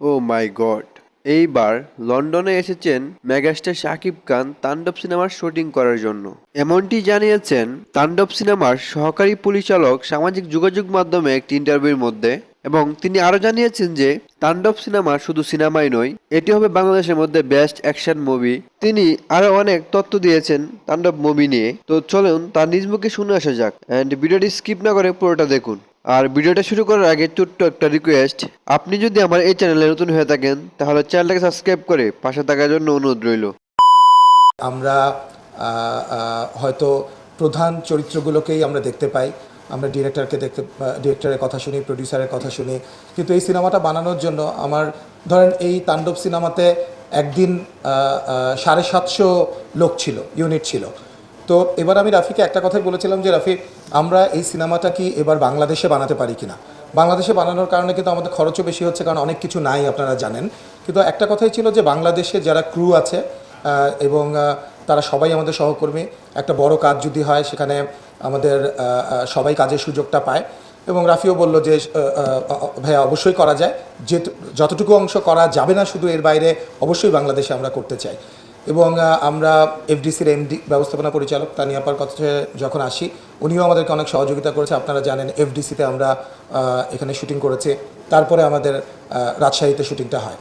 ও মাই god এইবার লন্ডনে এসেছেন মেগাস্টার শাকিব খান তাণ্ডব সিনেমার শুটিং করার জন্য। এমনটি জানিয়েছেন তাণ্ডব সিনেমার সহকারী পরিচালক সামাজিক যোগাযোগ মাধ্যমে একটি ইন্টারভিউর মধ্যে এবং তিনি আরও জানিয়েছেন যে তাণ্ডব সিনেমা শুধু সিনেমাই নয়, এটি হবে বাংলাদেশের মধ্যে বেস্ট অ্যাকশন মুভি। তিনি আরও অনেক তথ্য দিয়েছেন তাণ্ডব মুভি নিয়ে। তো চলুন তার নিজ মুখে শুনে আসা যাক। অ্যান্ড ভিডিওটি স্কিপ না করে পুরোটা দেখুন। আর ভিডিওটা শুরু করার আগে ছোট্ট একটা রিকোয়েস্ট আপনি যদি আমার এই চ্যানেলে নতুন হয়ে থাকেন, তাহলে চ্যানেলটাকে সাবস্ক্রাইব করে পাশে থাকার জন্য অনুরোধ রইল। আমরা হয়তো প্রধান চরিত্রগুলোকেই আমরা দেখতে পাই। আমরা ডিরেক্টরকে দেখতে ডিরেক্টরের কথা শুনি প্রডিউসারের কথা শুনি। কিন্তু এই সিনেমাটা বানানোর জন্য আমার, ধরেন এই তাণ্ডব সিনেমাতে একদিন সাড়ে সাতশো লোক ছিল ইউনিট ছিল। তো এবার আমি রাফিকে একটা কথাই বলেছিলাম যে, রাফি, আমরা এই সিনেমাটা কি এবার বাংলাদেশে বানাতে পারি কিনা? বাংলাদেশে বানানোর কারণে কিন্তু আমাদের খরচও বেশি হচ্ছে, কারণ অনেক কিছু নাই আপনারা জানেন। কিন্তু একটা কথাই ছিল যে, বাংলাদেশে যারা ক্রু আছে এবং তারা সবাই আমাদের সহকর্মী, একটা বড় কাজ যদি হয়, সেখানে আমাদের সবাই কাজের সুযোগটা পায়। এবং রাফিও বলল যে ভাইয়া, অবশ্যই করা যায়। যে যতটুকু অংশ করা যাবে না শুধু এর বাইরে, অবশ্যই বাংলাদেশে আমরা করতে চাই। এবং আমরা এফডিসির এমডি ব্যবস্থাপনা পরিচালক তানিয়াপার কথা যখন আসি, উনিও আমাদেরকে অনেক সহযোগিতা করেছে। আপনারা জানেন এফডিসিতে আমরা এখানে শুটিং করেছি। তারপরে আমাদের রাজশাহীতে শুটিংটা হয়।